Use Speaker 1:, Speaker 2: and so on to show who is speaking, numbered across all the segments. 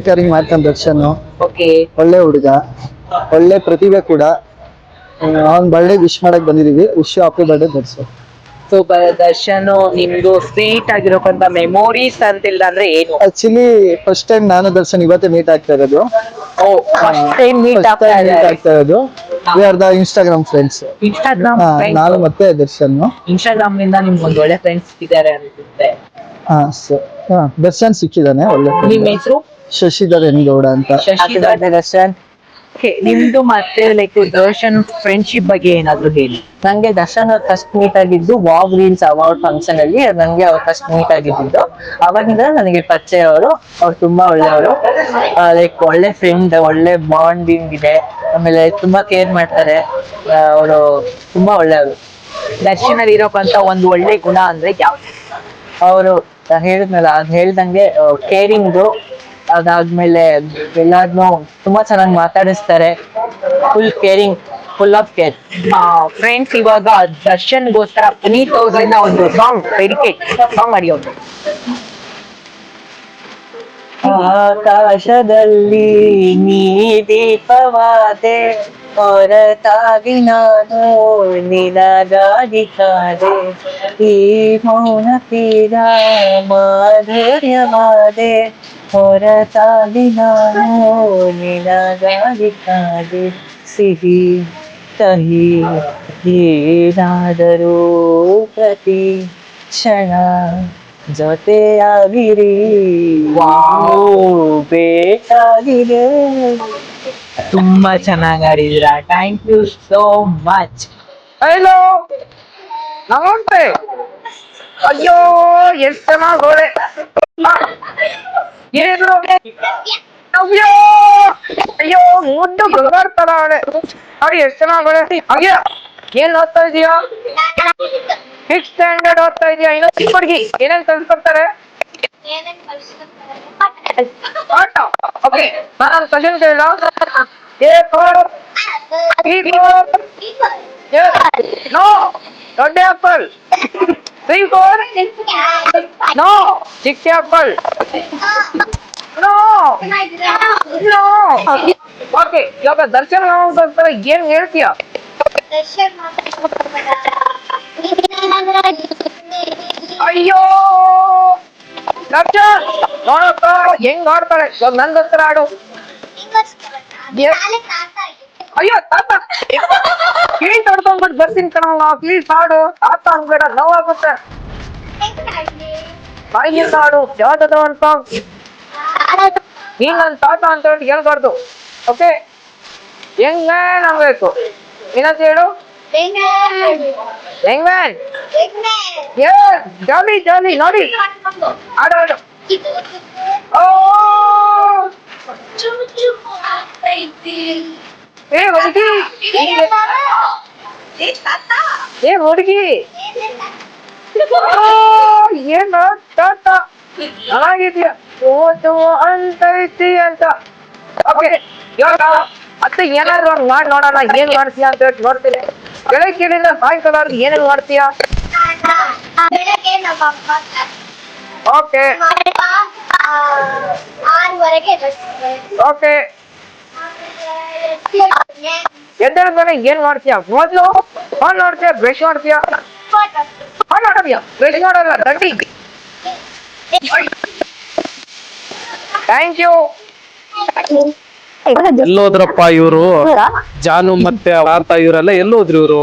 Speaker 1: Anchoring ಮಾಡ್ತಾನೆ Darshan.
Speaker 2: Okay
Speaker 1: ಒಳ್ಳೆ ಹುಡುಗ. ಒಳ್ಳೆ ಪ್ರತಿಭೆ ಕೂಡ. ಅವ್ನ್ ಬರ್ಡೇ ವಿಶ್ ಮಾಡಕ್ ಬಂದಿದೀವಿ. Wish happy birthday Darshan.
Speaker 2: Super Darshan ನಿಮ್ದು ಸ್ವೀಟ್ ಆಗಿರೋಕಂತ ಮೆಮೊರೀಸ್ ಅಂತಿಲ್ಲ ಅಂದ್ರೆ ಏನು?
Speaker 1: ಆಕ್ಚುಲಿ ಫಸ್ಟ್ ಟೈಮ್ ನಾನು ದರ್ಶನ್ ಇವತ್ತೇ ಮೀಟ್ ಆಗ್ತಾ ಇರೋದು.
Speaker 2: Oh first time meet
Speaker 1: meet ಆಗ್ತಾ ಇರೋದು. We are the Instagram friends
Speaker 2: Instagram
Speaker 1: ನಾನು ಮತ್ತೆ ದರ್ಶನ್.
Speaker 2: ಇನ್ಸ್ಟಾಗ್ರಾಮ್ನಿಂದ ನಿಮ್ಗೆ ಒಂದ್ ಒಳ್ಳೆ ಫ್ರೆಂಡ್ಸ್ ಅನ್ಸುತ್ತೆ.
Speaker 1: ಹಾ ಸೊ ಹಾ ದರ್ಶನ್ ಸಿಕ್ಕಿದಾನೆ ಒಳ್ಳೆ
Speaker 2: ನಿಮ್ ಹೆಸರು?
Speaker 1: ಶಶಿಧರ್ ಗೌಡ ಅಂತ.
Speaker 2: ಶಶಿಧರ್ ದರ್ಶನ್ ನಿಮ್ದು ಮತ್ತೆ ಲೈಕ್ ದರ್ಶನ್ ಫ್ರೆಂಡ್ಶಿಪ್ ಬಗ್ಗೆ ಏನಾದ್ರು ಹೇಳಿ.
Speaker 3: ನಂಗೆ ದರ್ಶನ್ ಅವ್ರು ಫಸ್ಟ್ ಮೀಟ್ ಆಗಿದ್ದು ವಾವ್ ರೀಲ್ಸ್ ಅವಾರ್ಡ್ ಫಂಕ್ಷನ್ ಅಲ್ಲಿ. ನಂಗೆ ಅವ್ರು ಫಸ್ಟ್ ಮೀಟ್ ಆಗಿದ್ದು. ಅವಾಗಿಂದ ನನಗೆ ಪರಿಚಯ ಅವರು. ಅವ್ರು ತುಂಬಾ ಒಳ್ಳೆಯವರು. ಲೈಕ್ ಒಳ್ಳೆ ಫ್ರೆಂಡ್ ಒಳ್ಳೆ ಬಾಂಡಿಂಗ್ ಇದೆ. ಆಮೇಲೆ ತುಂಬಾ ಕೇರ್ ಮಾಡ್ತಾರೆ. ಅವರು ತುಂಬಾ ಒಳ್ಳೆಯವರು.
Speaker 2: ದರ್ಶನ್ ಅಲ್ಲಿ ಇರೋಕಂತ ಒಂದು ಒಳ್ಳೆ ಗುಣ ಅಂದ್ರೆ ಯಾವ್ದು?
Speaker 3: ಅವರು ಹೇಳಿದ್ನಲ್ಲ ಅದ್ ಹೇಳ್ದಂಗೆ ಕೇರಿಂಗು ಅದಾದ್ಮೇಲೆ ಎಲ್ಲಾರ್ನು ತುಂಬಾ ಚೆನ್ನಾಗಿ ಮಾತಾಡಿಸ್ತಾರೆ. Full caring full of care
Speaker 2: friends ಇವಾಗ ದರ್ಶನ್ಗೋಸ್ಕರ ಪುನೀತ್ ಅವ್ರಿಂದ ಒಂದು ಸಾಂಗ್ ಡೆಡಿಕೇಟ್ ಸಾಂಗ್ ಮಾಡಿ ಅವ್ರು
Speaker 3: ಆಕಾಶದಲ್ಲಿ ನೀ ದೀಪವಾದೆ ಹೊರತಾಗಿ ನಾನು ನಿನಗಾಗಿ ಕಾದೆ. ಈ ಮೌನ ತೀರ ಮಾಧುರ್ಯವಾದೆ. ಹೊರತಾಗಿ ನಾನು ನಿನಗಾಗಿ ಕಾದೆ ಸಿಹಿ ಕಹಿ ಏನಾದರೂ ಪ್ರತಿ ಕ್ಷಣ ಜೊತೆಯಾಗಿರಿ. ವಾವ್ ಬೇಕಾಗಿದೆ
Speaker 2: ತುಂಬಾ ಚೆನ್ನಾಗಿ ಆಡಿದಿರಾ. Thank you so much
Speaker 4: hello ನಮಸ್ತೆ. ಅಯ್ಯೋ ಎಷ್ಟ್ ಚೆನ್ನಾಗ್ ಗೋಡೆ ಏನು ಅಯ್ಯೋ ಅಯ್ಯೋ ಮುದ್ದು ಗಂಗಾಡ್ತಾರ ಅವಳೆ ಅವ್ರು ಎಷ್ಟ್ ಚೆನ್ನಾಗ್ ಗೋಡೆ ಅಯ್ಯ ಏನ್ ಓದ್ತಾ ಇದೀಯಾ ಸಿಕ್ಸ್ ಸ್ಟ್ಯಾಂಡರ್ಡ್ ಓದ್ತಾ ಇದೀಯಾ ಇನ್ನು ಚಿಕ್ಕ ಹುಡುಗಿ ಏನೇನ್ ಕಲ್ಸ್ಕೊಡ್ತಾರೆ ಪಾಠ ಓಕೆ ನಾನು ಕ್ವಶನ್ ಕೇಳ A for B for no ದೊಡ್ಡ ಆಪಲ್ ಸಿ ಫಾರ್ ನೋ ಚಿಕ್ಕ ಆಪಲ್ ನೋ ನೋ ಓಕೆ ಇವಾಗ ದರ್ಶನ ರಾಮಗೋಸ್ಕರ ಏನ್ ಹೇಳ್ತೀಯ ಅಯ್ಯೋ ದರ್ಶನ್ ನೋಡಪ್ಪ ಹೆಂಗ್ ಆಡ್ತಾಳೆ ಇವಾಗ ನನ್ ಹತ್ರ ಆಡು ಅಯ್ಯೋ ತಾತ ಕಿಳಿ ತಡ್ಕೊಂಡ್ಬಿಟ್ಟು ಬರ್ತೀನಿ ಕಣವ ಪ್ಲೀಸ್ ಆಡು ತಾತ ಅನ್ಬೇಡ ನೋವಾಗುತ್ತೆ ಬಾಯಿಯಿಂದ ಆಡು ಯಾವ್ದಾದ್ರು ಒಂದ್ ಸಾಂಗ್ ನೀನ್ ನನ್ ತಾತ ಅಂತ ಹೇಳಿ ಹೇಳ್ಬಾರ್ದು ಓಕೆ ಹೆಂಗ ಅನ್ಬೇಕು ಏನಂತ ಹೇಳು ಹೆಂಗ್ ಮ್ಯಾನ್ ಏ ಜಾಲಿ ಜಾಲಿ ನೋಡಿ ಆಡು ಆಡು ಓ ಏ ಹುಡುಗಿ ಏ ಹುಡುಗಿ? ಏನ ತಾತ. ಚೆನ್ನಾಗಿದ್ಯಾ ಓದು ಅಂತ ಐತಿ ಅಂತ. ಓಕೆ, ಇವಾಗ ಅತ್ತೆ ಏನಾದ್ರು ಒಂದ್ ಮಾಡಿ ನೋಡೋಣ, ಏನ್ ಮಾಡ್ತೀಯ ಅಂತ ಹೇಳಿ ನೋಡ್ತೀನಿ. ಬೆಳಗ್ಗೆಯಿಂದ ಸಾಯಂಕಾಲ ಏನೇನ್ ಮಾಡ್ತೀಯ?
Speaker 5: ಬೆಳಗ್ಗೆ
Speaker 4: ಓಕೆ. ಓಕೆ. ಎದ್ದೇಳ್ತಾನೆ ಏನ್ ಮಾಡ್ತೀಯ? ಮೊದ್ಲು ಫೋನ್ ನೋಡ್ತೀಯ ಬ್ರಷ್ ಮಾಡ್ತೀಯ ಹಾಲ್ ನೋಡೋದಿಯ? ಬ್ರಷ್ ನೋಡಲ್ಲ ದಂಡಿ. ಥ್ಯಾಂಕ್ ಯು
Speaker 6: ಎಲ್ಲೋದ್ರಪ್ಪ ಇವರು? ಜಾನು ಮತ್ತೆ ವಾರ್ತಾ ಇವರೆಲ್ಲ ಎಲ್ಲೋದ್ರಿ ಇವರು?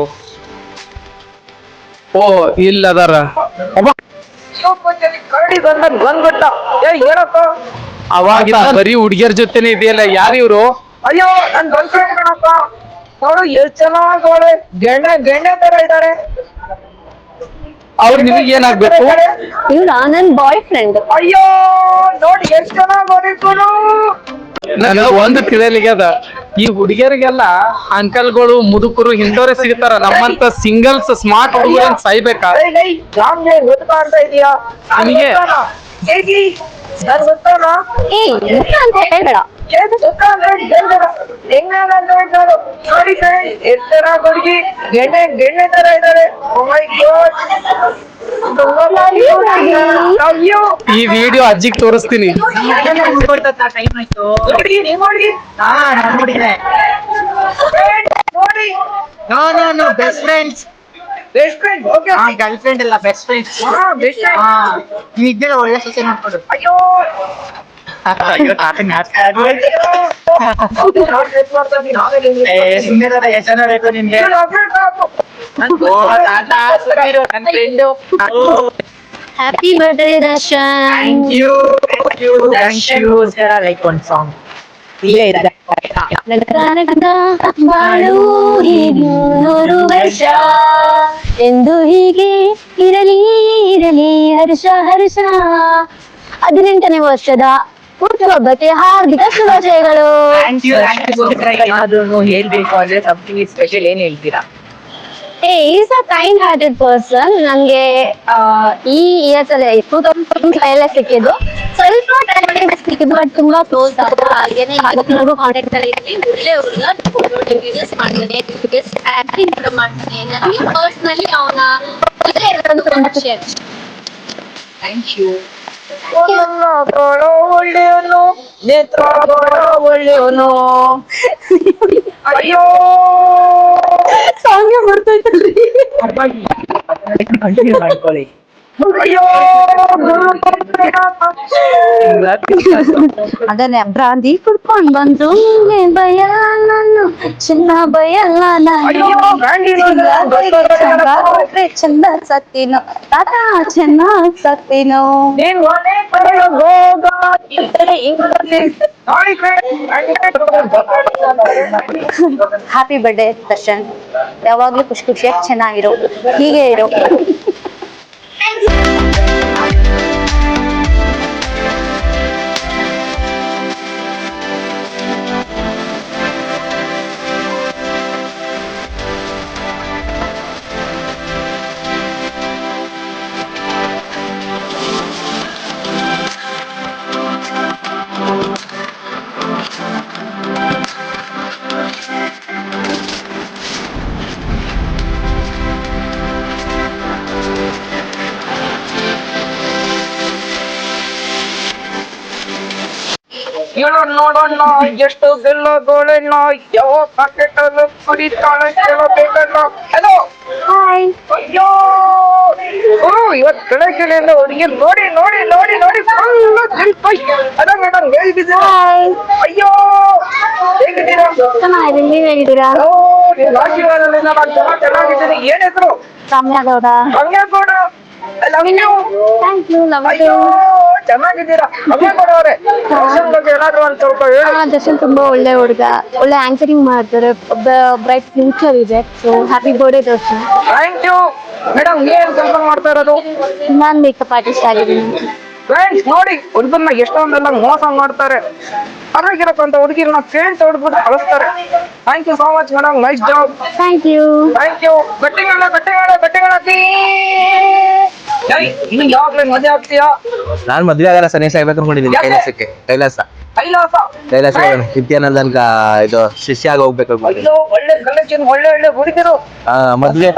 Speaker 6: ಓ ಇಲ್ಲ ಅದಾರ ಅವಾಗ ಬರೀ ಹುಡ್ಗಿಯರ್ ಜೊತೆನೆ ಇದೆಯಲ್ಲ ಯಾರಿವ್ರು ಇವರು?
Speaker 4: ಅಯ್ಯೋ ನನ್ ಕಣಪ್ಪ. ನೋಡು ಎಷ್ಟ್ ಚೆನ್ನಾಗ್ ಅವಳೆ ಗೆಣ್ಣೆ ಗೆಣ್ಣೆ ತರ ಇದ್ದಾರೆ.
Speaker 6: ಅವ್ರು ನಿಮಗೆ ಏನಾಗ್ಬೇಕು?
Speaker 3: ಇವ್ರ ನನ್ ಬಾಯ್ ಫ್ರೆಂಡ್
Speaker 4: ಅಯ್ಯೋ ನೋಡಿ ಎಷ್ಟ್ ಚೆನ್ನಾಗ್ ಹೊಡಿದ್ರು
Speaker 6: ನನಗ ಒಂದು ತಿಳಿಯಲಿಗ್ಯದ ಈ ಹುಡುಗಿಯರಿಗೆಲ್ಲ ಅಂಕಲ್ಗಳು ಮುದುಕರು ಹಿಂದೋರೆ ಸಿಗ್ತಾರ. ನಮ್ಮಂತ ಸಿಂಗಲ್ಸ್ ಸ್ಮಾರ್ಟ್ ಹುಡುಗರನ್ನ ಸಾಯ್ಬೇಕಾ?
Speaker 4: ಇದೀಯಾ? ಹೇಗಿ ನನ್ ಗೊತ್ತಾನ
Speaker 3: ಏ ಅಂತ ಹೇಳ್ಬೇಡ.
Speaker 4: ನೋಡಿ ಎತ್ತರ ಹುಡುಗಿ ಗೆಣ್ಣೆ ಗೆಣ್ಣೆ ತರ
Speaker 6: ಈ ವಿಡಿಯೋ ಅಜ್ಜಿಗ್ ತೋರಿಸ್ತೀನಿ.
Speaker 3: No no no best friends
Speaker 4: best friend okay
Speaker 3: girlfriend ಇಲ್ಲ ಬೆಸ್ಟ್
Speaker 4: ಹಾ ಬೆಸ್ಟ್ ಫ್ರೆಂಡ್
Speaker 3: ನೀವಿದ್ದರೆ ಒಳ್ಳೆ ಸೊಸೆ ನೋಡ್ಕೊಡು
Speaker 4: ಅಯ್ಯೋ.
Speaker 3: ನಾಚ್ಕ ಆಡ್ಬೇಡ. ಏ, ಸುಮ್ನೆ ತಾತ, ಎಷ್ಟ್ ಜನ ಬೇಕು ನಿನ್ಗೆ ಓ, ತಾತ, friend
Speaker 5: happy birthday Darshan
Speaker 3: thank you thank you thank you like song ಇಲ್ಲೇ ಇದೆ
Speaker 5: ನಗನಗ ಬಾಳು ಹೀಗೆ ನೂರು ವರ್ಷ ಎಂದು ಹೀಗೆ ಇರಲಿ ಇರಲಿ ಹರ್ಷ ಹರ್ಷ. ಹದಿನೆಂಟನೇ ವರ್ಷದ ಹುಟ್ಟುಹಬ್ಬಕ್ಕೆ ಹಾರ್ದಿಕ ಶುಭಾಶಯಗಳು
Speaker 3: ಏನಾದ್ರು ಹೇಳ್ಬೇಕು ಅಂದ್ರೆ ಸಮಥಿಂಗ್ ಸ್ಪೆಷಲ್ ಏನ್ ಹೇಳ್ತೀರಾ?
Speaker 5: He is a kind hearted person ನಂಗೆ ಈ ಇಯರ್ಸ್ ಅಲ್ಲಿ ಟೂ ತೌಸಂಡ್ ಫೈವ್ ಸಿಕ್ಕಿದ್ದು. ಸ್ವಲ್ಪ ಟೈಮ್ ಸಿಕ್ಕಿದ್ದು ಬಟ್ ತುಂಬಾ ಕ್ಲೋಸ್ ಹಾಗೇನೆ ಇವತ್ತಿನವರೆಗೂ ಕಾಂಟ್ಯಾಕ್ಟ್ ಅಲ್ಲಿ ಒಳ್ಳೆ ಆಕ್ಟಿಂಗ್ ಮಾಡ್ತಾನೆ ನನಗೆ ಪರ್ಸ್ನಲಿ ಅವನ ಇರೋದು ಖುಷಿ
Speaker 3: ಥ್ಯಾಂಕ್ ಯು
Speaker 4: ಕೊಡೋ ಒಳ್ಳೆಯವನು ನೇತ್ರ ಕೊಡೋ ಒಳ್ಳೆಯವನು ಅಯ್ಯೋ
Speaker 5: ಸಾಂಗ್ ಬರ್ತೈತಲ್ರಿ
Speaker 3: ಕಂಟಿನ್ಯೂ ಮಾಡ್ಕೊಳ್ಳಿ
Speaker 4: ಅಯ್ಯೋ
Speaker 5: ಅದನ್ನೇ ಬ್ರಾಂದಿ ಕುಡ್ಕೊಂಡ್ ಬಂದು ಭಯ ನಾನು ಚಿನ್ನ
Speaker 4: ಬ್ಯಾಂಡಿ
Speaker 5: ಚಂದ ಸತ್ತಿನೋ. ತಾತ ಚೆನ್ನ ಸತ್ತಿನೋ. Happy birthday Darshan. ಯಾವಾಗ್ಲೂ ಖುಷಿ ಖುಷಿಯಾಗಿ ಚೆನ್ನಾಗಿರು. ಹೀಗೆ ಇರೋ. Obrigado!
Speaker 4: ಹೇಳೋ ನೋಡೋಣ ಎಷ್ಟು ಬೆಲ್ಲ ಗೋಳೆಣ್ಣ ಯಾವ ಪಾಕೆಟ್ ಅನ್ನು ಕುಡಿತಾಳೆ ಕೇಳಬೇಕಣ್ಣ ಹಲೋ ಅಯ್ಯೋ! ಓ ಇವತ್ತು ಬೆಳಗ್ಗೆಯಿಂದ ಹುಡುಗಿ ನೋಡಿ ನೋಡಿ ನೋಡಿ ನೋಡಿ ಫುಲ್ ದಿಲ್ಪೈ ಅದ ಮೇಡಮ್ ಹೇಗಿದ್ದೀರಾ ಅಯ್ಯೋ! ಹೇಗಿದ್ದೀರಾ?
Speaker 5: ಚೆನ್ನಾಗಿದೆ ನೀವ್ ಹೇಗಿದ್ದೀರಾ?
Speaker 4: ಓ ನಿಮ್ಮ ಆಶೀರ್ವಾದದಿಂದ ನಾನು ತುಂಬಾ ಚೆನ್ನಾಗಿದ್ದೀನಿ. ಏನ್ ಹೆಸರು?
Speaker 5: Ramyagowda
Speaker 4: Hangegowda love you
Speaker 5: thank you love
Speaker 4: ಅಯ್ಯೋ! ಚೆನ್ನಾಗಿದ್ದೀರಾ? ಹಂಗೇಗೌಡ ಅವರೇ ದರ್ಶನ್ ಬಗ್ಗೆ ಏನಾದ್ರು ಒಂದು ಸ್ವಲ್ಪ ಹೇಳಿ.
Speaker 5: ದರ್ಶನ್ ತುಂಬಾ ಒಳ್ಳೆ ಹುಡುಗ. ಒಳ್ಳೆ ಆಂಕರಿಂಗ್ ಮಾಡ್ತಾರೆ. ಬ್ರೈಟ್ ಫ್ಯೂಚರ್ ಇದೆ. So happy birthday Darshan.
Speaker 4: Thank you madam ಏನ್ ಕೆಲಸ ಮಾಡ್ತಾ ಇರೋದು?
Speaker 5: ನಾನ್ ಮೇಕಪ್ ಆರ್ಟಿಸ್ಟ್ ಆಗಿದ್ದೀನಿ.
Speaker 4: ಫ್ರೆಂಡ್ಸ್ ನೋಡಿ ಹುಡುಗನ್ನ ಎಷ್ಟೊಂದೆಲ್ಲ ಮೋಸ ಮಾಡ್ತಾರೆ. ಹೊರಗಿರಕ್ಕಂತ ಹುಡುಗಿರನ್ನ ಫ್ರೆಂಡ್ಸ್ ಹೊಡ್ಬಿಟ್ಟು ಕಳಿಸ್ತಾರೆ thank you so much madam nice job
Speaker 5: thank you
Speaker 4: thank you ಬಟ್ಟೆಗಳ ಬಟ್ಟೆಗಳ ಗಟ್ಟಿಗಳ ಇನ್ನು ಯಾವಾಗ್ಲೇ ಮದುವೆ ಆಗ್ತೀಯಾ?
Speaker 7: ನಾನ್ ಮದ್ವೆ ಆಗಲ್ಲ ಸನ್ಯಾಸ ಆಗ್ಬೇಕು ಅನ್ಕೊಂಡಿದ್ದೀನಿ? ಕೈಲಾಸಕ್ಕೆ ಕೈಲಾಸ.
Speaker 4: ಕೈಲಾಸ?
Speaker 7: ಕೈಲಾಸ ನಿತ್ಯಾನಂದನ್ಕ ಇದು ಶಿಷ್ಯ ಆಗಿ ಹೋಗ್ಬೇಕು
Speaker 4: ಅಯ್ಯೋ ಒಳ್ಳೆ ಒಳ್ಳೆ ಒಳ್ಳೆ ಹುಡುಗಿರು.
Speaker 7: ಆ ಮದ್ವೆ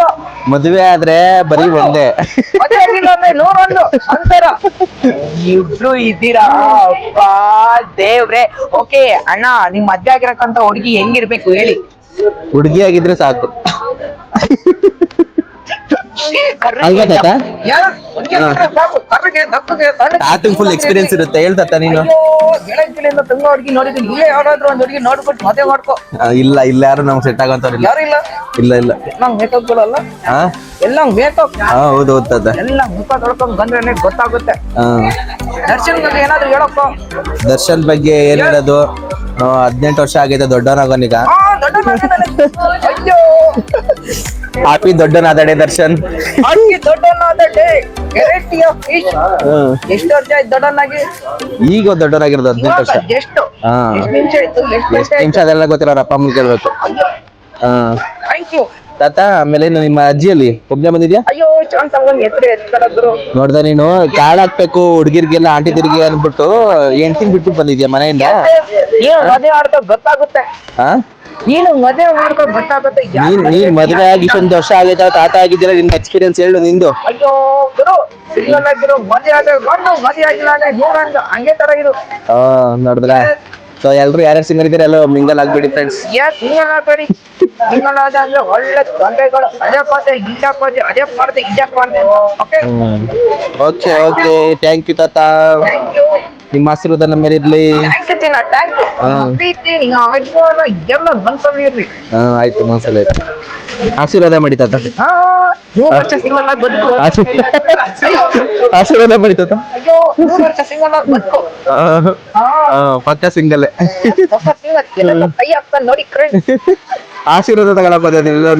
Speaker 7: ಮದ್ವೆ ಆದ್ರೆ ಬರೀ ಒಂದೇ.
Speaker 4: ಮದುವೆ ಆಗಿಲ್ಲ ಅಂದ್ರೆ ನೂರೊಂದು ಅಂತಾರ.
Speaker 3: ಇಬ್ರು ಇದ್ದೀರಾ? ಅಪ್ಪ ದೇವ್ರೆ. ಓಕೆ ಅಣ್ಣ ನಿಮ್ ಮದ್ವೆ ಆಗಿರಕ್ಕಂತ ಹುಡುಗಿ ಹೆಂಗಿರ್ಬೇಕು ಹೇಳಿ.
Speaker 7: ಹುಡುಗಿ ಆಗಿದ್ರೆ ಸಾಕು ಅಲ್ವಾ ತಾತ
Speaker 4: ಯಾರು ಹುಡುಗಿ ಅಂದ್ರೆ ಸಾಕು ಕರ್ರಗೆ ದಪ್ಪಗೆ ಸಣ್ಣಗೆ
Speaker 7: ಫುಲ್ ಎಕ್ಸ್ಪೀರಿಯನ್ಸ್ ಇರುತ್ತೆ. ಹೇಳ್ತಾ ನೀನು.
Speaker 4: ಇಲ್ಲೇ
Speaker 7: ಇಲ್ಲ ಯಾರು ನಮ್ಗೆ ಸೆಟ್ ಆಗಂತವ್ರಿಲ್ಲ
Speaker 4: ಯಾರು ಇಲ್ಲ?
Speaker 7: ಇಲ್ಲ ಇಲ್ಲ.
Speaker 4: ಎಲ್ಲ
Speaker 7: ಹೌದು
Speaker 4: ಎಲ್ಲ ಮುಖ ತೊಳ್ಕೊಂಡ್ ಬಂದ್ರೆ ಗೊತ್ತಾಗುತ್ತೆ. ದರ್ಶನ್ ಬಗ್ಗೆ ಏನಾದ್ರು ಹೇಳಪ್ಪ.
Speaker 7: ದರ್ಶನ್ ಬಗ್ಗೆ ಏನ್ ಹೇಳೋದು? ಹದಿನೆಂಟು ವರ್ಷ ಆಗೈತೆ ದೊಡ್ಡವನಾಗೋನೀಗ. ಹ್ಯಾಪಿ ದೊಡ್ಡನಾದಡೆ ದರ್ಶನ್.
Speaker 4: ಅಕ್ಕಿ ದೊಡ್ಡನಾದ ಡೇ ವೆರೈಟಿ ಆಫ್ ಫಿಶ್.
Speaker 7: ಹ್ಮ್
Speaker 4: ಎಷ್ಟು ವರ್ಷ ಆಯ್ತು ದೊಡ್ಡನಾಗಿ?
Speaker 7: ಈಗ ದೊಡ್ಡವರಾಗಿರೋದು ಹದಿನೆಂಟು ವರ್ಷ.
Speaker 4: ಎಷ್ಟು?
Speaker 7: ಹಾ.
Speaker 4: ಎಷ್ಟು ನಿಮಿಷ ಆಯ್ತು? ಎಷ್ಟು
Speaker 7: ಎಷ್ಟ್ ನಿಮಿಷ ಅದೆಲ್ಲ ಗೊತ್ತಿಲ್ಲ ಅವ್ರ ಅಪ್ಪ ಅಮ್ಮ ಕೇಳ್ಬೇಕು. ಹಾ.
Speaker 4: ಥ್ಯಾಂಕ್ ಯು
Speaker 7: ತಾತ ಆಮೇಲೆ ಇನ್ನು ನಿಮ್ಮ ಅಜ್ಜಿಯಲ್ಲಿ ಒಬ್ನೇ ಬಂದಿದ್ಯಾ?
Speaker 4: ಅಯ್ಯೋ ಚಾನ್ಸ್ ಅವನ್
Speaker 7: ನೋಡ್ದ ನೀನು ಕಾರ್ಡ್ ಹಾಕ್ಬೇಕು ಹುಡ್ಗಿರ್ಗೆಲ್ಲ ಆಂಟಿ ತಿರ್ಗಿ ಅನ್ಬಿಟ್ಟು ಎಂಟಿನ್ ಬಿಟ್ಟು ಬಂದಿದ್ಯಾ ಮನೆಯಿಂದ?
Speaker 4: ಗೊತ್ತಾಗುತ್ತೆ.
Speaker 1: ಹಾ?
Speaker 4: ನೀನು ಮದುವೆ ಮಾಡ್ಕೊಂಡು ಬರ್ತಾ ಯಾರ್
Speaker 1: ನೀನ್ ನೀನ್ ಮದ್ವೆ ಆಗಿ ಇಷ್ಟೊಂದು ವರ್ಷ ಆಗೈತ ತಾತ ಆಗಿದ್ದೀರಾ? ನಿನ್ನ ಎಕ್ಸ್ಪೀರಿಯನ್ಸ್ ಹೇಳು ನಿಂದು.
Speaker 4: ಅಯ್ಯೋ ಗುರು ಸಿಂಗಲ್ ಆಗಿರೋ ಮದುವೆ ಆದ ಗಂಡು ಮದುವೆ ಆಗಿಲ್ಲ ಅಂದ್ರೆ ನೋಡಂಗ ಹಂಗೆ ತರ ಇದು.
Speaker 1: ಹಾ ನೋಡಿದ್ರ. ಸೊ ಎಲ್ರು ಯಾರ್ಯಾರು ಸಿಂಗರ್ ಇದ್ದೀರ? ಎಲ್ಲ ಮಿಂಗಲ್ ಆಗ್ಬಿಡಿ ಫ್ರೆಂಡ್ಸ್
Speaker 4: ಯಾಕೆ ಸಿಂಗಲ್ ಆಗ್ಬೇಡಿ? ಸಿಂಗಲ್ ಆದ ಅಂದ್ರೆ ಒಳ್ಳೆ ತೊಂದರೆಗಳು. ಅದೇ ಪಾತೆ ಇದ್ದ ಪಾತೆ ಅದೇ ಮಾಡ್ದೆ ಇದ್ಯಾಕ್ ಮಾಡ್ದೆ okay
Speaker 1: okay okay thank you ತಾತ.
Speaker 4: ಥ್ಯಾಂಕ್ ಯು
Speaker 1: ನಿಮ್ಮ ಆಶೀರ್ವಾದ ನಮ್ಮ ಮೇಲೆ ಇರ್ಲಿ. ಹಾ. ಆಯ್ತು ಮನಸ್ಸಲ್ಲಿ ಆಯ್ತು. ಆಶೀರ್ವಾದ ಮಾಡಿ ತಾತ. ಆಶೀರ್ವಾದ ಮಾಡಿ ತಾತ. ಪಕ್ಕ ಸಿಂಗಲ್ ಆಶೀರ್ವಾದ ತಗೊಳಕ್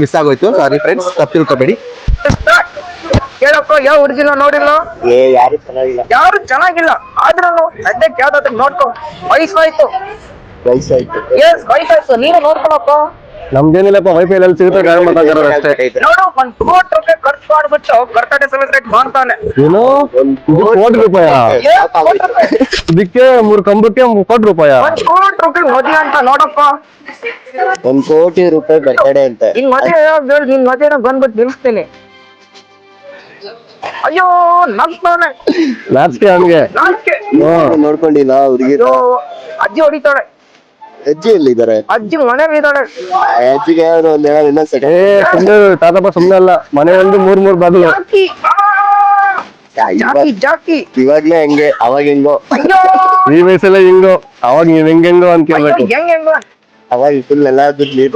Speaker 1: ಮಿಸ್ ಆಗೋಯ್ತು. ಸಾರಿ ಫ್ರೆಂಡ್ಸ್ ತಪ್ಪಿಲ್ಕೋಬೇಡಿ. ತಿಳ್ಕೊಬೇಡಿ
Speaker 4: ಕೇಳಪ್ಪ ಯಾವ ಹುಡುಗಿಲ್ಲ ನೋಡಿಲ್ಲ
Speaker 1: ಯಾರು ಚೆನ್ನಾಗಿಲ್ಲ
Speaker 4: ಯಾರು ಚೆನ್ನಾಗಿಲ್ಲ ಆದ್ರೂ ಸದ್ಯಕ್ಕೆ ಯಾವ್ದಾದ್ರು ನೋಡ್ಕೊ ವಯಸ್ಸಾಯ್ತು
Speaker 1: ವಯಸ್ಸಾಯ್ತು
Speaker 4: ಎಸ್ ವಯಸ್ಸಾಯ್ತು ನೀನು ನೋಡ್ಕೊಳಪ್ಪ
Speaker 1: ನಮ್ದೇನಿಲ್ಲಪ್ಪ ವೈಫೈ ಅಲ್ಲಿ ಸಿಗುತ್ತೆ ಗಾಳಿ ಮಾತಾಡ್ತಾರ ಅಷ್ಟೇ
Speaker 4: ನೋಡು ಒಂದ್ ಕೋಟಿ ರೂಪಾಯಿ ಖರ್ಚು ಮಾಡ್ಬಿಟ್ಟು ಕರ್ತಾಟೆ ಸೆಲೆಬ್ರೇಟ್ ಮಾಡ್ತಾನೆ
Speaker 1: ಏನು ಕೋಟಿ ರೂಪಾಯ
Speaker 4: ಏನ್ ಕೋಟಿ ರೂಪಾಯಿ?
Speaker 1: ಇದಕ್ಕೆ ಮೂರ್ ಕಂಬಕ್ಕೆ ಕೋಟಿ ರೂಪಾಯ
Speaker 4: ಒಂದ್ ಕೋಟಿ ರೂಪಾಯಿ ಮದುವೆ ಅಂತ ನೋಡಪ್ಪ
Speaker 1: ಒಂದ್ ಕೋಟಿ ರೂಪಾಯಿ ಬರ್ತಡೆ ಅಂತ
Speaker 4: ನಿನ್ ಮದುವೆ ನಿನ್ ಮದುವೆನ ಬಂದ್ಬಿಟ್ಟು ನಿಲ್ಸ್ತೀನಿ ಅಯ್ಯೋ
Speaker 1: ನಾಚಿಕೆ
Speaker 4: ನಾಲ್ಕೆ
Speaker 1: ನೋಡ್ಕೊಂಡಿಲ್ಲ
Speaker 4: ಅವ್ರಿಗೆ ಅಜ್ಜಿ ಹೊಡಿತಾಳೆ.
Speaker 1: ಅಜ್ಜಿ ಎಲ್ಲಿದ್ದಾರೆ?
Speaker 4: ಅಜ್ಜಿ ಮನೆ ಇದ್ದಾಳೆ.
Speaker 1: ಹೆಜ್ಜಿಗೆ ಒಂದ್ ಇನ್ನ ಏ ಸುಮ್ನೆ ತಾತಪ್ಪ ಸುಮ್ನೆ ಅಲ್ಲ. ಮನೆ ಒಂದು ಮೂರ್ ಮೂರ್ ಬಾಗಿಲು.
Speaker 4: ಜಾಕಿ. ಜಾಕಿ
Speaker 1: ಇವಾಗ್ಲೇ ಹೆಂಗೆ ಅವಾಗ ಹೆಂಗೋ?
Speaker 4: ಅಯ್ಯೋ.
Speaker 1: ಈ ವಯಸ್ಸಲ್ಲ ಹಿಂಗೋ? ಅವಾಗ ನೀವ್ ಹೆಂಗೆಂಗೋ ಅಂತ ಕೇಳ್ಬೇಕು.
Speaker 4: ಹೆಂಗ್ ಹೆಂಗ
Speaker 1: ಅವಾಗ ಫುಲ್ ಎಲ್ಲ ನೀರ್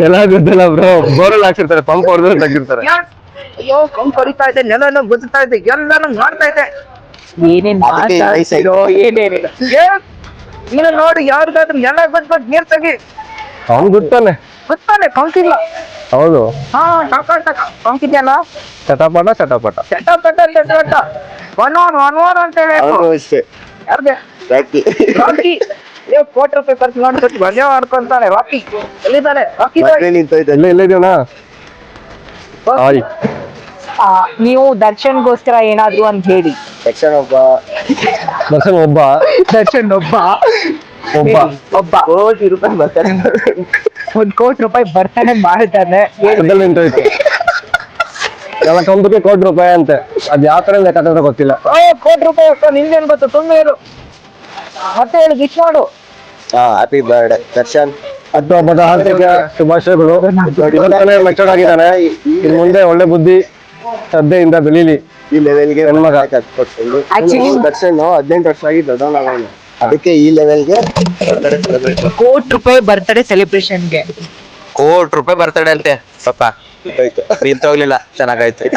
Speaker 1: ನೆಲ ಗದ್ದಲ ಬ್ರೋ ಬೋರಲ್ ಹಾಕ್ಸಿರ್ತಾರೆ ಪಂಪ್ ಹೊಡೆದ್ರೆ ತೆಗಿರ್ತಾರೆ
Speaker 4: ಯಾಕ್? ಅಯ್ಯೋ ಪಂಪ್ ಹೊಡಿತಾ ಇದೆ ನೆಲನ ಗುದ್ದುತ್ತಾ ಇದೆ ಎಲ್ಲಾನು ಮಾಡ್ತಾ ಇದೆ.
Speaker 3: ಏನೇನ್
Speaker 1: ಅದಕ್ಕೆ ಈ ವಯಸ್ಸಾಯ್ತು.
Speaker 3: ಮಾತಾಡ್ತಿರೋ ಏನೇನಿಲ್ಲ.
Speaker 4: ಏನ್? ನೀನು ನೋಡಿ ಯಾರಿಗಾದ್ರೂ ನೆಲ ಬಂದ್ಬಿಟ್ಟು ನೀರ್ ತೆಗಿ.
Speaker 1: ಅವ್ನ್ ಗೊತ್ತಾನೆ
Speaker 4: ಗೊತ್ತಾನೆ ಕಂಕಿಲ್ಲ
Speaker 1: ಹೌದು.
Speaker 4: ಹಾ ಸಾಕಾಟ ಕಂಕಿದ್ಯಲ್ಲ
Speaker 1: ಚಟಪಟ ಚಟಪಟ
Speaker 4: ಚಟ ಪಟ ಒನ್ ಒನ್ ಒನ್ ಒನ್ ಅಂತ ಹೇಳಿ
Speaker 1: ಅಷ್ಟೇ.
Speaker 4: ರಾಕಿ ಏ ಕೋಟಿ ರೂಪಾಯಿ ಖರ್ಚು ಮಾಡ್ಬಿಟ್ಟು ಮಜಾ ಮಾಡ್ಕೊಂತಾನೆ ರಾಕಿ ಎಲ್ಲಿದ್ದಾನೆ ರಾಕಿ.
Speaker 1: ಎಲ್ಲ ಎಲ್ಲ ಇದೆಯಣ್ಣ? ಆಯ್
Speaker 2: ಆ, ನೀವು ದರ್ಶನ್ಗೋಸ್ಕರ ಏನಾದ್ರು ಅಂತ ಹೇಳಿ.
Speaker 1: ದರ್ಶನ್ ಒಬ್ಬ. ದರ್ಶನ್ ಒಬ್ಬ.
Speaker 2: ದರ್ಶನ್ ಒಬ್ಬ.
Speaker 1: ಒಬ್ಬ.
Speaker 2: ಒಬ್ಬ.
Speaker 1: ಕೋಟಿ ರೂಪಾಯಿ ಬರ್ತಾನೆ
Speaker 2: ಒಂದ್ ಕೋಟಿ ರೂಪಾಯಿ ಬರ್ತಾನೆ
Speaker 1: ನಿಂತೈತೆ. ಎಲ್ಲ ಕಂಬಕ್ಕೆ ಕೋಟಿ ರೂಪಾಯಿ ಅಂತೆ. ಅದ್ ಯಾವ ತರ ಲೆಕ್ಕ ಗೊತ್ತಿಲ್ಲ.
Speaker 4: ಕೋಟಿ ರೂಪಾಯಿ ನಿಂಗೇನ್ ಗೊತ್ತು? ಸುಮ್ಮನೆ ಇರು ಮತ್ತೆ ಹೇಳಿ ಗಿಫ್ಟ್ ಮಾಡು.
Speaker 1: Happy birthday Darshan. ಹತ್ತು ಹಬ್ಬದ ಹಾರ್ದಿಕ ಶುಭಾಶಯಗಳು. ಇವತ್ತಾನೆ ಮೆಚೂರ್ಡ್ ಆಗಿದ್ದಾನೆ. ಇನ್ ಮುಂದೆ ಒಳ್ಳೆ ಬುದ್ಧಿ ಶ್ರದ್ಧೆಯಿಂದ ಬೆಳೀಲಿ. ಈ ಲೆವೆಲ್ಗೆ ಹೆಣ್ಮಗ
Speaker 2: Actually-
Speaker 1: ದರ್ಶನ್ ಹದಿನೆಂಟು ವರ್ಷ ಆಗಿ ಆಗೋಣ ಅದಕ್ಕೆ ಈ ಲೆವೆಲ್ಗೆ
Speaker 2: ಕೋಟಿ ರೂಪಾಯಿ ಬರ್ತಡೆ ಸೆಲೆಬ್ರೇಷನ್ಗೆ
Speaker 7: ಕೋಟಿ ರೂಪಾಯಿ ಬರ್ತಡೆ ಅಂತೆ ಪಾಪ. ನಿಂತೋಗ್ಲಿಲ್ಲ ಚೆನ್ನಾಗಾಯ್ತು.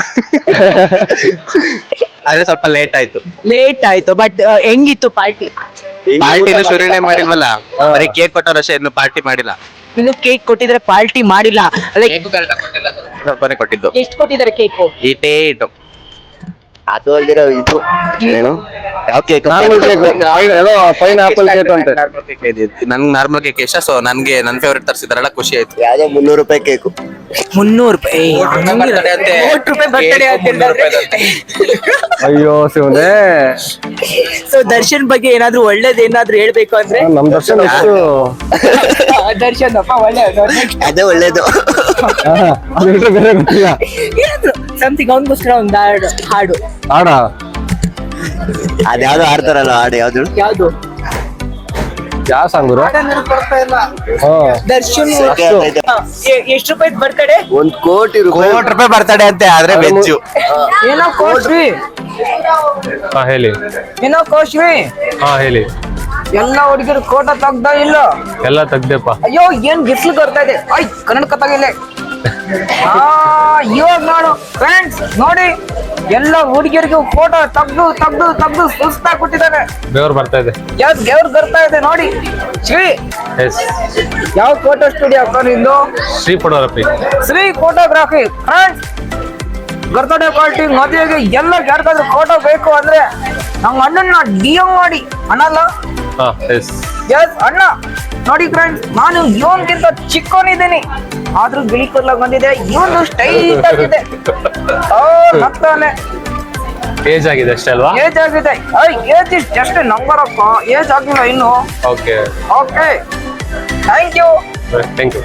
Speaker 7: ಆದ್ರೆ ಸ್ವಲ್ಪ ಲೇಟ್ ಆಯ್ತು.
Speaker 2: ಲೇಟ್ ಆಯ್ತು ಬಟ್ ಹೆಂಗಿತ್ತು ಪಾರ್ಟಿ
Speaker 7: ಪಾರ್ಟಿನ ಶುರುನೇ ಮಾಡಿಲ್ವಲ್ಲ? ಬರೀ ಕೇಕ್ ಕೊಟ್ಟವ್ರಷ್ಟೇ ಇನ್ನು ಪಾರ್ಟಿ ಮಾಡಿಲ್ಲ.
Speaker 2: ಇನ್ನು ಕೇಕ್ ಕೊಟ್ಟಿದ್ರೆ ಪಾರ್ಟಿ ಮಾಡಿಲ್ಲ. ಲೈಕ್
Speaker 7: ಸ್ವಲ್ಪನೇ ಕೊಟ್ಟಿದ್ದು.
Speaker 2: ಎಷ್ಟು ಕೊಟ್ಟಿದ್ದಾರೆ ಕೇಕು?
Speaker 7: ಈ ಇಟ್ಟು
Speaker 1: ಅದು ಅಲ್ದಿರೋ ಇದು. ಏನು?
Speaker 7: ಯಾವ ಕೇಕ್?
Speaker 1: Fine apple cake. ಅಂತ
Speaker 7: ನನ್ಗೆ ನಾರ್ಮಲ್ ಕೇಕ್ ಇಷ್ಟ ಸೊ ನನ್ಗೆ ನನ್ ಫೇವ್ರೆಟ್ ತರ್ಸಿದಾರಲ್ಲ ಖುಷಿ ಆಯ್ತು.
Speaker 1: ಯಾವ್ದೋ ಮುನ್ನೂರು ರೂಪಾಯಿ ಕೇಕು.
Speaker 2: ಮುನ್ನೂರು ರೂಪಾಯಿ.
Speaker 7: ಅಂತೆ.
Speaker 2: ರೂಪಾಯಿ ಬರ್ತಡೆ
Speaker 1: ಅಯ್ಯೋ ಶಿವನೇ.
Speaker 2: ಸೊ ದರ್ಶನ್ ಬಗ್ಗೆ ಏನಾದ್ರು ಒಳ್ಳೇದ್ ಏನಾದ್ರು ಹೇಳ್ಬೇಕು ಅಂದ್ರೆ?
Speaker 1: ನಮ್ ದರ್ಶನ್ ಎಷ್ಟು
Speaker 2: ದರ್ಶನ್ ಅಪ್ಪ ಒಳ್ಳೆ
Speaker 1: ಅದೇ ಒಳ್ಳೇದು. ಅದು ಬಿಟ್ರೆ ಬೇರೆ ಗೊತ್ತಿಲ್ಲ.
Speaker 2: ಏನಾದ್ರು ಸಮಥಿಂಗ್ ಅವನಿಗೋಸ್ಕರ ಒಂದು ಹಾಡು ಹಾಡು.
Speaker 1: ಆಡ ಅದ್ಯಾವ್ದು ಹಾಡ್ತಾರಲ್ಲ ಹಾಡು ಯಾವ್ದು?
Speaker 2: ಯಾವ್ದು?
Speaker 1: ಯಾವ ಸಾಂಗುರು
Speaker 2: ದರ್ಶನ್ ಎಷ್ಟು ರೂಪಾಯಿ ಬರ್ತಡೆ
Speaker 1: ಒಂದ್ ಕೋಟಿ ರೂಪಾಯಿ.
Speaker 7: ಕೋಟಿ ರೂಪಾಯಿ ಬರ್ತಡೆ ಅಂತೆ ಆದ್ರೆ ಬೆಚ್ಚು
Speaker 4: ಏನೋ ಕೋಶ್ವಿ
Speaker 8: ಹಾ ಹೇಳಿ.
Speaker 4: ಏನೋ ಕೋಶ್ರಿ
Speaker 8: ಹಾ ಹೇಳಿ.
Speaker 4: ಎಲ್ಲ ಹುಡುಗಿರು ಕೋಟ ತೆಗ್ದ ಇಲ್ಲ?
Speaker 8: ಎಲ್ಲ ತೆಗ್ದೆಪ್ಪ.
Speaker 4: ಅಯ್ಯೋ ಏನ್ ಬಿಸಿಲು ಬರ್ತಾ ಇದೆ? ಆಯ್ ಕನ್ನಡ ಕತ್ತಾಗಿಲ್ಲ ಆ ಇವಾಗ ನೋಡು ಫ್ರೆಂಡ್ಸ್ ನೋಡಿ. ಎಲ್ಲ ಹುಡುಗಿಯರಿಗೂ ಫೋಟೋ ತಗ್ದು ತಗ್ದು ತಗ್ದು ಸುಸ್ತಾಗಿ ಕೊಟ್ಟಿದ್ದಾರೆ
Speaker 8: ದೇವ್ರ ಬರ್ತಾ ಇದೆ.
Speaker 4: ಯಾವ್ದು ದೇವ್ರು ಬರ್ತಾ ಇದೆ ನೋಡಿ. ಶ್ರೀ
Speaker 8: ಎಸ್
Speaker 4: ಯಾವ ಫೋಟೋ ಸ್ಟುಡಿಯೋ ಅಕ್ಕ ನಿಂದು?
Speaker 8: Shri photography
Speaker 4: Shri photography friends birthday party ಮದುವೆಗೆ ಎಲ್ಲ ಯಾರಿಗಾದ್ರೂ ಫೋಟೋ ಬೇಕು ಅಂದ್ರೆ ನಮ್ಮ ಅಣ್ಣನ ಡಿ ಎಂ ಮಾಡಿ. ಅಣ್ಣಲ್ಲ?
Speaker 8: ಎಸ್
Speaker 4: ಎಸ್ ಅಣ್ಣ. ನೋಡಿ ಫ್ರೆಂಡ್ಸ್ ನಾನು ಇವನ್ಗಿಂತ ಚಿಕ್ಕವನಿದ್ದೀನಿ. ಆದ್ರೂ ಬಿಳಿ ಕೂದಲ ಬಂದಿದೆ. ಇವನು ಸ್ಟೈಟ್ ಆಗಿದೆ. ನಗ್ತಾನೆ
Speaker 8: ಏಜ್ ಆಗಿದೆ ಅಷ್ಟೇ ಅಲ್ವಾ?
Speaker 4: ಏಜ್ ಆಗಿದೆ. Age is just number of age ಆಗಿಲ್ಲ ಇನ್ನು.
Speaker 8: Okay
Speaker 4: okay thank you
Speaker 8: thank you